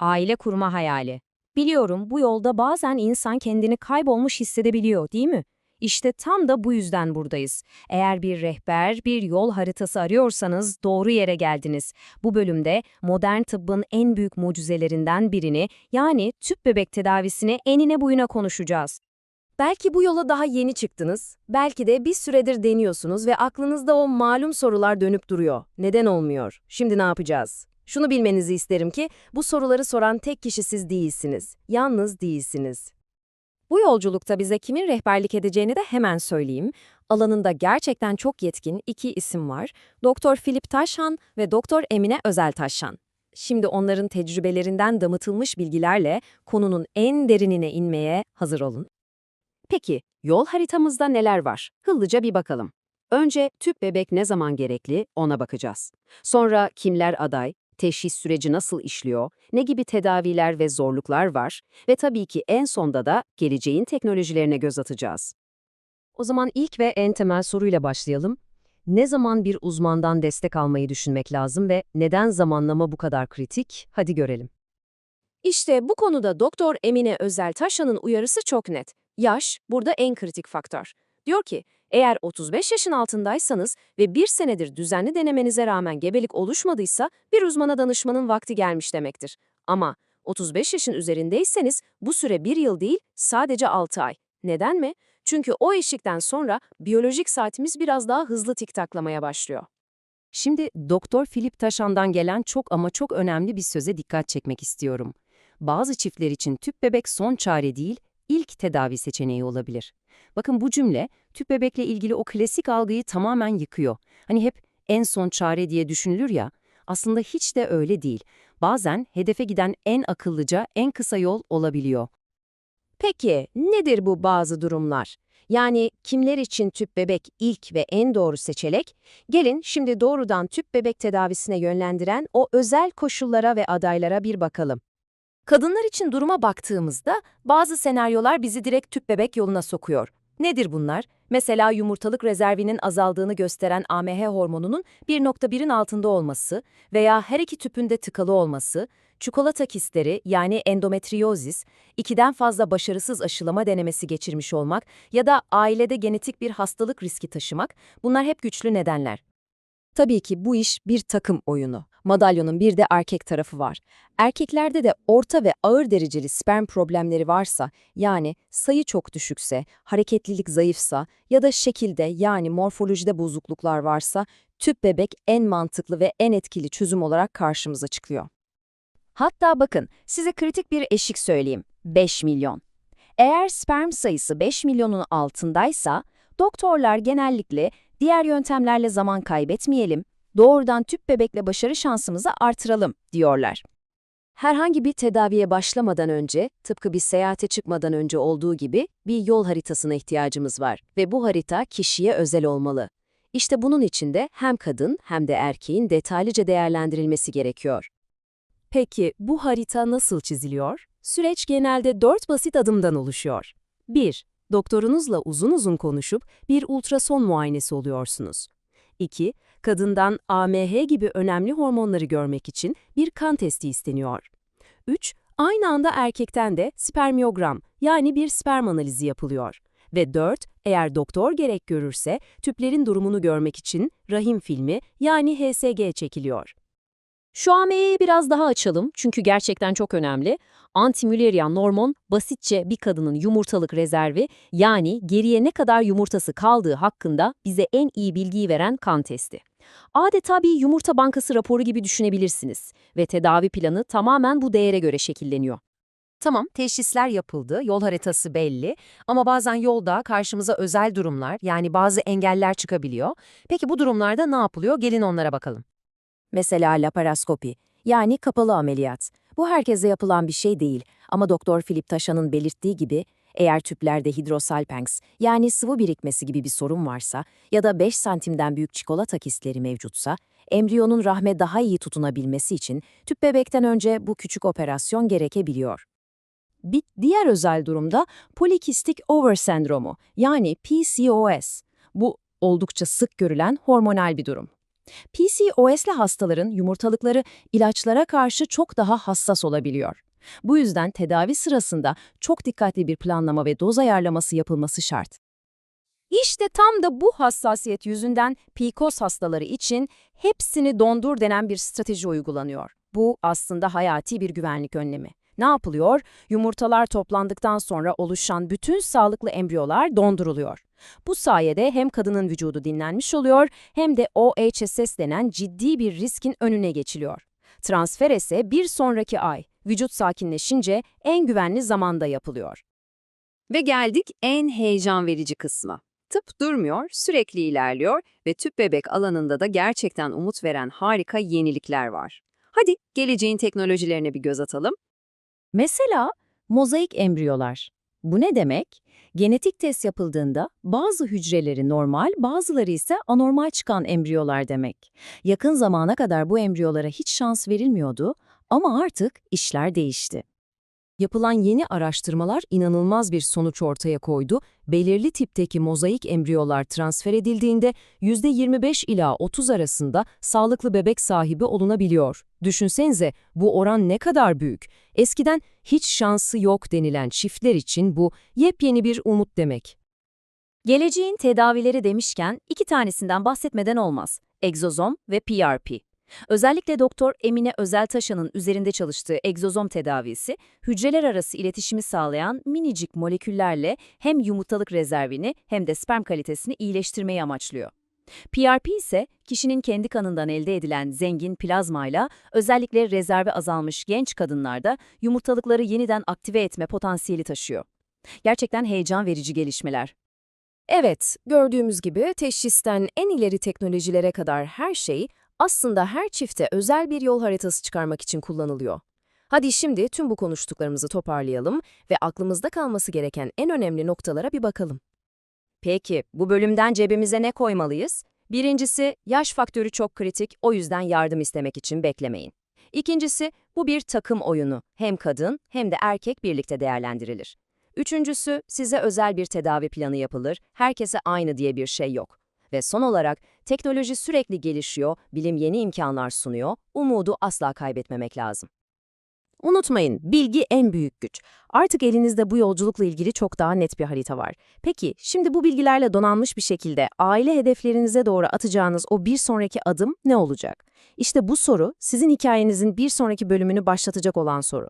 Aile kurma hayali. Biliyorum bu yolda bazen insan kendini kaybolmuş hissedebiliyor, değil mi? İşte tam da bu yüzden buradayız. Eğer bir rehber, bir yol haritası arıyorsanız doğru yere geldiniz. Bu bölümde modern tıbbın en büyük mucizelerinden birini, yani tüp bebek tedavisini enine boyuna konuşacağız. Belki bu yola daha yeni çıktınız, belki de bir süredir deniyorsunuz ve aklınızda o malum sorular dönüp duruyor. Neden olmuyor? Şimdi ne yapacağız? Şunu bilmenizi isterim ki bu soruları soran tek kişi siz değilsiniz. Yalnız değilsiniz. Bu yolculukta bize kimin rehberlik edeceğini de hemen söyleyeyim. Alanında gerçekten çok yetkin iki isim var. Doktor Filip Taşhan ve Doktor Emine Özel Taşhan. Şimdi onların tecrübelerinden damıtılmış bilgilerle konunun en derinine inmeye hazır olun. Peki, yol haritamızda neler var? Hızlıca bir bakalım. Önce tüp bebek ne zaman gerekli ona bakacağız. Sonra kimler aday, teşhis süreci nasıl işliyor, ne gibi tedaviler ve zorluklar var ve tabii ki en sonda da geleceğin teknolojilerine göz atacağız. O zaman ilk ve en temel soruyla başlayalım. Ne zaman bir uzmandan destek almayı düşünmek lazım ve neden zamanlama bu kadar kritik? Hadi görelim. İşte bu konuda Doktor Emine Özel Taşan'ın uyarısı çok net. Yaş burada en kritik faktör. Diyor ki, eğer 35 yaşın altındaysanız ve bir senedir düzenli denemenize rağmen gebelik oluşmadıysa bir uzmana danışmanın vakti gelmiş demektir. Ama 35 yaşın üzerindeyseniz bu süre bir yıl değil sadece 6 ay. Neden mi? Çünkü o eşikten sonra biyolojik saatimiz biraz daha hızlı tiktaklamaya başlıyor. Şimdi Doktor Filip Taşan'dan gelen çok ama çok önemli bir söze dikkat çekmek istiyorum. Bazı çiftler için tüp bebek son çare değil, ilk tedavi seçeneği olabilir. Bakın bu cümle tüp bebekle ilgili o klasik algıyı tamamen yıkıyor. Hani hep en son çare diye düşünülür ya, aslında hiç de öyle değil. Bazen hedefe giden en akıllıca, en kısa yol olabiliyor. Peki nedir bu bazı durumlar? Yani kimler için tüp bebek ilk ve en doğru seçenek? Gelin şimdi doğrudan tüp bebek tedavisine yönlendiren o özel koşullara ve adaylara bir bakalım. Kadınlar için duruma baktığımızda bazı senaryolar bizi direkt tüp bebek yoluna sokuyor. Nedir bunlar? Mesela yumurtalık rezervinin azaldığını gösteren AMH hormonunun 1.1'in altında olması veya her iki tüpün de tıkalı olması, çikolata kistleri yani endometriozis, ikiden fazla başarısız aşılama denemesi geçirmiş olmak ya da ailede genetik bir hastalık riski taşımak bunlar hep güçlü nedenler. Tabii ki bu iş bir takım oyunu. Madalyonun bir de erkek tarafı var. Erkeklerde de orta ve ağır dereceli sperm problemleri varsa, yani sayı çok düşükse, hareketlilik zayıfsa ya da şekilde yani morfolojide bozukluklar varsa, tüp bebek en mantıklı ve en etkili çözüm olarak karşımıza çıkıyor. Hatta bakın, size kritik bir eşik söyleyeyim. 5 milyon. Eğer sperm sayısı 5 milyonun altındaysa, doktorlar genellikle diğer yöntemlerle zaman kaybetmeyelim, doğrudan tüp bebekle başarı şansımızı artıralım diyorlar. Herhangi bir tedaviye başlamadan önce, tıpkı bir seyahate çıkmadan önce olduğu gibi bir yol haritasına ihtiyacımız var ve bu harita kişiye özel olmalı. İşte bunun için de hem kadın hem de erkeğin detaylıca değerlendirilmesi gerekiyor. Peki bu harita nasıl çiziliyor? Süreç genelde dört basit adımdan oluşuyor. 1. Doktorunuzla uzun uzun konuşup bir ultrason muayenesi oluyorsunuz. 2. Kadından AMH gibi önemli hormonları görmek için bir kan testi isteniyor. 3. Aynı anda erkekten de spermiyogram yani bir sperm analizi yapılıyor. Ve 4. Eğer doktor gerek görürse tüplerin durumunu görmek için rahim filmi yani HSG çekiliyor. Şu AMH'yi biraz daha açalım çünkü gerçekten çok önemli. Antimüllerian hormon basitçe bir kadının yumurtalık rezervi yani geriye ne kadar yumurtası kaldığı hakkında bize en iyi bilgiyi veren kan testi. Adeta bir yumurta bankası raporu gibi düşünebilirsiniz ve tedavi planı tamamen bu değere göre şekilleniyor. Tamam, teşhisler yapıldı, yol haritası belli ama bazen yolda karşımıza özel durumlar yani bazı engeller çıkabiliyor. Peki bu durumlarda ne yapılıyor? Gelin onlara bakalım. Mesela laparoskopi, yani kapalı ameliyat. Bu herkese yapılan bir şey değil ama Doktor Filip Taşan'ın belirttiği gibi eğer tüplerde hidrosalpinx yani sıvı birikmesi gibi bir sorun varsa ya da 5 santimden büyük çikolata kistleri mevcutsa, embriyonun rahme daha iyi tutunabilmesi için tüp bebekten önce bu küçük operasyon gerekebiliyor. Bir diğer özel durumda polikistik over sendromu yani PCOS. Bu oldukça sık görülen hormonal bir durum. PCOS'li hastaların yumurtalıkları ilaçlara karşı çok daha hassas olabiliyor. Bu yüzden tedavi sırasında çok dikkatli bir planlama ve doz ayarlaması yapılması şart. İşte tam da bu hassasiyet yüzünden PCOS hastaları için hepsini dondur denen bir strateji uygulanıyor. Bu aslında hayati bir güvenlik önlemi. Ne yapılıyor? Yumurtalar toplandıktan sonra oluşan bütün sağlıklı embriyolar donduruluyor. Bu sayede hem kadının vücudu dinlenmiş oluyor hem de OHSS denen ciddi bir riskin önüne geçiliyor. Transfer ise bir sonraki ay, vücut sakinleşince en güvenli zamanda yapılıyor. Ve geldik en heyecan verici kısma. Tıp durmuyor, sürekli ilerliyor ve tüp bebek alanında da gerçekten umut veren harika yenilikler var. Hadi geleceğin teknolojilerine bir göz atalım. Mesela mozaik embriyolar. Bu ne demek? Genetik test yapıldığında bazı hücreleri normal, bazıları ise anormal çıkan embriyolar demek. Yakın zamana kadar bu embriyolara hiç şans verilmiyordu ama artık işler değişti. Yapılan yeni araştırmalar inanılmaz bir sonuç ortaya koydu. Belirli tipteki mozaik embriyolar transfer edildiğinde %25 ila 30 arasında sağlıklı bebek sahibi olunabiliyor. Düşünsenize bu oran ne kadar büyük. Eskiden hiç şansı yok denilen çiftler için bu yepyeni bir umut demek. Geleceğin tedavileri demişken iki tanesinden bahsetmeden olmaz. Egzozom ve PRP. Özellikle Doktor Emine Özeltaşan'ın üzerinde çalıştığı egzozom tedavisi, hücreler arası iletişimi sağlayan minicik moleküllerle hem yumurtalık rezervini hem de sperm kalitesini iyileştirmeyi amaçlıyor. PRP ise kişinin kendi kanından elde edilen zengin plazmayla özellikle rezervi azalmış genç kadınlarda yumurtalıkları yeniden aktive etme potansiyeli taşıyor. Gerçekten heyecan verici gelişmeler. Evet, gördüğümüz gibi teşhisten en ileri teknolojilere kadar her şey aslında her çifte özel bir yol haritası çıkarmak için kullanılıyor. Hadi şimdi tüm bu konuştuklarımızı toparlayalım ve aklımızda kalması gereken en önemli noktalara bir bakalım. Peki, bu bölümden cebimize ne koymalıyız? Birincisi, yaş faktörü çok kritik, o yüzden yardım istemek için beklemeyin. İkincisi, bu bir takım oyunu. Hem kadın hem de erkek birlikte değerlendirilir. Üçüncüsü, size özel bir tedavi planı yapılır, herkese aynı diye bir şey yok. Ve son olarak, teknoloji sürekli gelişiyor, bilim yeni imkanlar sunuyor, umudu asla kaybetmemek lazım. Unutmayın, bilgi en büyük güç. Artık elinizde bu yolculukla ilgili çok daha net bir harita var. Peki, şimdi bu bilgilerle donanmış bir şekilde aile hedeflerinize doğru atacağınız o bir sonraki adım ne olacak? İşte bu soru, sizin hikayenizin bir sonraki bölümünü başlatacak olan soru.